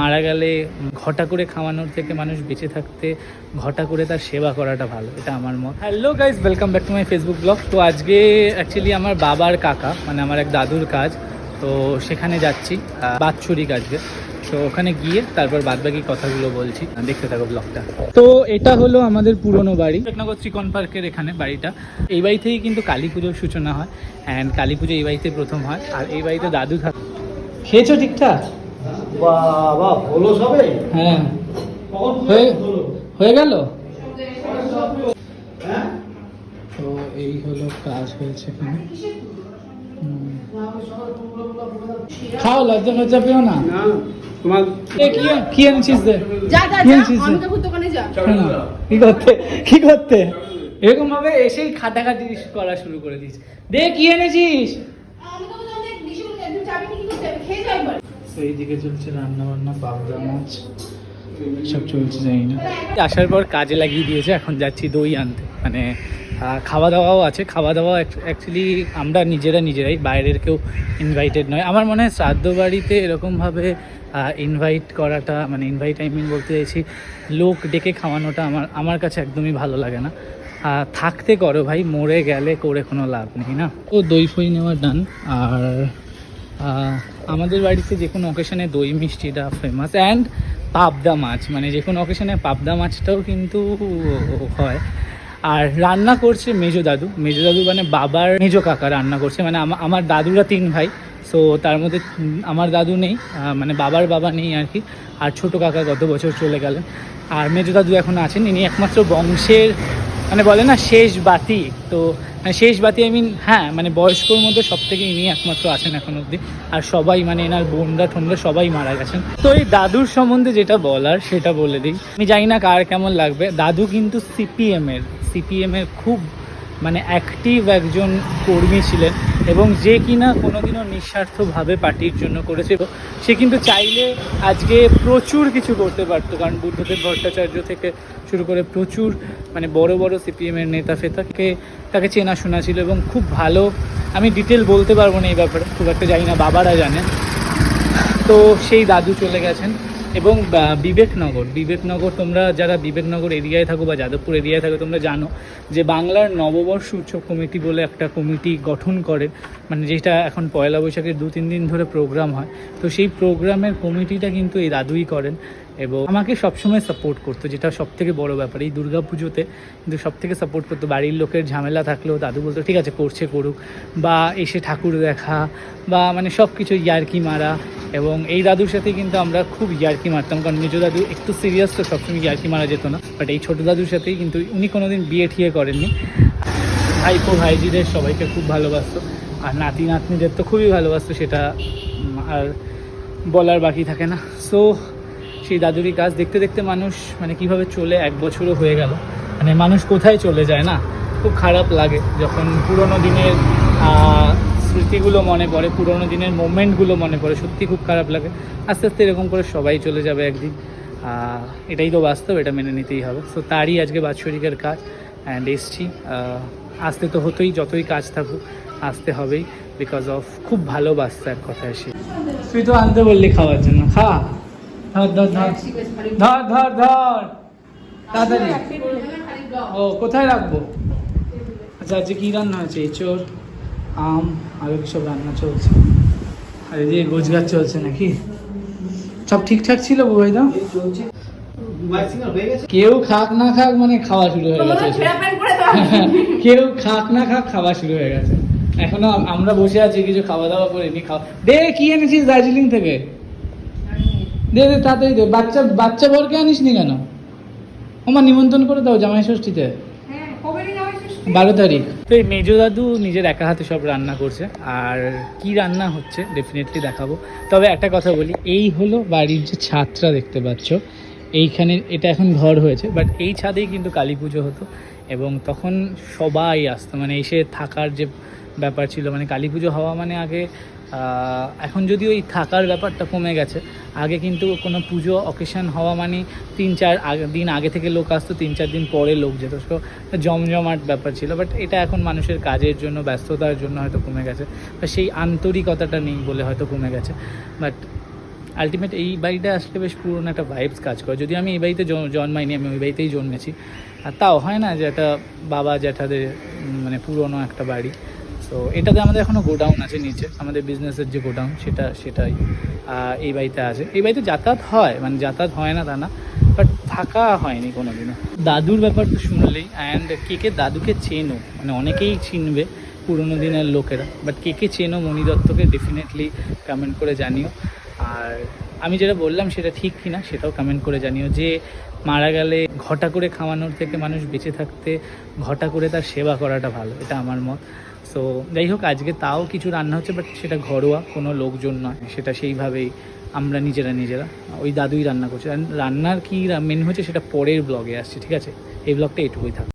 মারা গেলে ঘটা করে খাওয়ানোর থেকে মানুষ বেঁচে থাকতে ঘটা করে তার সেবা করাটা ভালো, এটা আমার মত। Hello guys welcome back to my Facebook blog তো আজকে অ্যাকচুয়ালি আমার বাবার কাকা মানে আমার এক দাদুর কাজ, তো সেখানে যাচ্ছি বাৎসরিক আজকে তো ওখানে গিয়ে তারপর বাদবাকি কথাগুলো বলছি। দেখতে থাকো ব্লগটা তো এটা হলো আমাদের পুরনো বাড়ি। টেকনগর চিকন পার্কের এখানে বাড়িটা। এই বাড়ি থেকেই কিন্তু কালী পুজোর সূচনা হয়। অ্যান্ড কালী পুজো এই বাড়িতে প্রথম হয়। আর এই বাড়িতে দাদু থাকে। খেয়েছো ঠিকঠাক? বাবা হলো সবে? হ্যাঁ। হয়ে গেল? হ্যাঁ? তো এই হলো কাজ হয়েছে এখানে। খাও লজ্জা লজ্জা পেও না? না তোমার কি কি এনেছিস দে? যা যা কি যা এনেছিস দোকানে যা। কি করতে? কি করতে? এরকম ভাবে এসেই খাটাখাটি করা শুরু করে দিস দে কি এনেছিস? তো এইদিকে চলছে রান্না বান্না পাবদা মাছ, সব চলছে, জানি না। আসার পর কাজে লাগিয়ে দিয়েছে, এখন যাচ্ছি দই আনতে। মানে খাওয়া দাওয়াও আছে। খাওয়া দাওয়া অ্যাকচুয়ালি আমরা নিজেরা নিজেরাই, বাইরের কেউ ইনভাইটেড নয়। আমার মনে হয় শ্রাদ্ধ বাড়িতে এরকমভাবে ইনভাইট করাটা মানে ইনভাইট আই মিন বলতে চাইছি, লোক ডেকে খাওয়ানোটা আমার আমার কাছে একদমই ভালো লাগে না। থাকতে করো ভাই, মরে গেলে করে কোনো লাভ নেই, না? তো দই ফই নেওয়া ডান আর আমাদের বাড়িতে যে কোনো অকেশনে দই, মিষ্টিটা ফেমাস অ্যান্ড পাবদা মাছ মানে যে কোনো অকেশনে পাবদা মাছটাও কিন্তু হয়। আর রান্না করছে মেজো দাদু। মেজো দাদু মানে বাবার মেজো কাকা রান্না করছে মানে আমার দাদুরা তিন ভাই। সো তার মধ্যে আমার দাদু নেই মানে বাবার বাবা নেই আর কি। আর ছোটো কাকা গত বছর চলে গেলেন। আর মেজো দাদু এখন আছেন। ইনি একমাত্র বংশের মানে বলে না, শেষ বাতি। তো শেষ বাতি আই মিন হ্যাঁ মানে বয়স্কর মধ্যে সব থেকে ইনি একমাত্র আছেন এখন অব্দি আর সবাই মানে এনার বোনরা ঠোনরা সবাই মারা গেছেন। তো এই দাদুর সম্বন্ধে যেটা বলার, সেটা বলে দিই। আমি জানি না কার কেমন লাগবে। দাদু কিন্তু সিপিএম এর সিপিএম এর খুব মানে অ্যাক্টিভ একজন কর্মী ছিলেন এবং যে কিনা কোনোদিনও নিঃস্বার্থভাবে পার্টির জন্য করেছে। সে কিন্তু চাইলে আজকে প্রচুর কিছু করতে পারতো, কারণ বুদ্ধদেব ভট্টাচার্য থেকে শুরু করে প্রচুর মানে বড় বড় সিপিএমের নেতা ফেতাকে তাকে চেনাশোনা ছিল এবং খুব ভালো, আমি ডিটেল বলতে পারব না এই ব্যাপারে, খুব একটা জানি না, বাবারা জানে। তো সেই দাদু চলে গেছেন। এবং বিবেকনগর। বিবেকনগর তোমরা যারা বিবেকনগর এরিয়ায় থাকো বা যাদবপুর এরিয়ায় থাকো, তোমরা জানো যে বাংলার নববর্ষ উৎসব কমিটি বলে একটা কমিটি গঠন করে মানে যেটা এখন পয়লা বৈশাখের দু তিন দিন ধরে প্রোগ্রাম হয়। তো সেই প্রোগ্রামের কমিটিটা কিন্তু এই দাদুই করেন। এবং আমাকে সবসময় সাপোর্ট করতো, যেটা সব থেকে বড় ব্যাপার। এই দুর্গা পুজোতে কিন্তু সব থেকে সাপোর্ট করতো। বাড়ির লোকের ঝামেলা থাকলেও দাদু বলতো, ঠিক আছে, করছে, করুক। বা এসে ঠাকুর দেখা, বা মানে সব কিছু ইয়ার্কি মারা। এবং এই দাদুর সাথে কিন্তু আমরা খুব ইয়ার্কি মারতাম, কারণ মেজো দাদু একটু সিরিয়াস তো সবসময় ইয়ার্কি মারা যেত না। বাট এই ছোটো দাদুর সাথেই কিন্তু উনি কোনোদিন বিয়ে ঠিয়ে করেননি। ভাইপো ভাইজিদের সবাইকে খুব ভালোবাসতো। আর নাতি নাতনিদের তো খুবই ভালোবাসতো, সেটা আর বলার বাকি থাকে না। সো সেই দাদুরি কাজ। দেখতে দেখতে মানুষ মানে কীভাবে চলে এক বছরও হয়ে গেল। মানে মানুষ কোথায় চলে যায় না? খুব খারাপ লাগে যখন পুরোনো দিনের স্মৃতিগুলো মনে পড়ে, পুরনো দিনের মোমেন্টগুলো মনে পড়ে, সত্যি খুব খারাপ লাগে। আস্তে আস্তে এরকম করে সবাই চলে যাবে একদিন। এটাই তো বাস্তব, এটা মেনে নিতেই হবে। সো তারই আজকে বাৎসরিকের কাজ অ্যান্ড এসছি। আসতে তো হতোই, যতই কাজ থাকুক, আসতে হবেই বিকজ অফ খুব ভালোবাসতে এক কথা এসে। তুই তো আনতে বললি খাওয়ার জন্য। খা। ধর ধর ধর। ধর ধর ধর। তাড়াতাড়ি। ও কোথায় রাখব? আচ্ছা আজকে কী রান্না হয়েছে? এঁচোর আম আরও সব রান্না চলছে? আর এই যে গোছগাছ চলছে নাকি? সব ঠিকঠাক ছিল গেছে? কেউ খাক না খাক মানে খাওয়া শুরু হয়ে গেছে। কেউ খাক না খাক খাওয়া শুরু হয়ে গেছে। এখনও আমরা বসে আছি কিছু খাওয়া দাওয়া করে নি খাওয়া দে কি এনেছিস দার্জিলিং থেকে? দে দে তাড়াতাড়ি দে। বাচ্চা বাচ্চা বরকে আনিস নি কেন? আমার নিমন্ত্রণ করে দাও জামাই ষষ্ঠীতে। হ্যাঁ বারো তারিখ। তো এই মেজো দাদু নিজের একা হাতে সব রান্না করছে। আর কি রান্না হচ্ছে ডেফিনেটলি দেখাবো। তবে একটা কথা বলি এই হলো বাড়ির যে ছাদটা দেখতে পাচ্ছ এইখানে এটা এখন ঘর হয়েছে বাট এই ছাদেই কিন্তু কালী পুজো হতো। এবং তখন সবাই আসতো মানে এসে থাকার যে ব্যাপার ছিল মানে কালী পুজো হওয়া মানে আগে এখন যদিও এই থাকার ব্যাপারটা কমে গেছে আগে কিন্তু কোনো পুজো অকেশন হওয়া মানে তিন চার দিন আগে থেকে লোক আসতো তিন চার দিন পরে লোক যেত। So, জমজমাট ব্যাপার ছিল বাট এটা এখন মানুষের কাজের জন্য ব্যস্ততার জন্য হয়তো কমে গেছে বা সেই আন্তরিকতাটা নেই বলে হয়তো কমে গেছে। বাট আলটিমেট এই বাড়িটা আসলে বেশ পুরনো একটা ভাইবস কাজ করে। যদি আমি এই বাড়িতে জন্মাইনি আমি ওই বাড়িতেই জন্মেছি। আর তাও হয় না যে একটা বাবা জ্যাঠাদের মানে পুরনো একটা বাড়ি। তো এটাতে আমাদের এখনও গোডাউন আছে নিচে। আমাদের বিজনেসের যে গোডাউন, সেটা, সেটাই এই বাড়িতে আছে। এই বাড়িতে যাতায়াত হয় মানে যাতায়াত হয় না তা না বাট থাকা হয়নি কোনো দিনও দাদুর ব্যাপার তো শুনলেই অ্যান্ড কে কে দাদুকে চেনো মানে অনেকেই চিনবে পুরোনো দিনের লোকেরা বাট কে কে চেনো মণি দত্তকে ডেফিনেটলি কমেন্ট করে জানিও। আর আমি যেটা বললাম, সেটা ঠিক কিনা, সেটাও কমেন্ট করে জানিও যে, মারা গেলে ঘটা করে খাওয়ানোর থেকে মানুষ বেঁচে থাকতে, ঘটা করে তার সেবা করাটা ভালো, এটা আমার মত। সো যাই হোক আজকে তাও কিছু রান্না হচ্ছে বাট সেটা ঘরোয়া, কোনো লোকজন নয়। সেটা সেইভাবেই আমরা নিজেরা নিজেরা, ওই দাদুই রান্না করছে। রান্নার কী মেন হচ্ছে, সেটা পরের ব্লগে আসছে, ঠিক আছে? এই ব্লগটা এটুকুই থাক।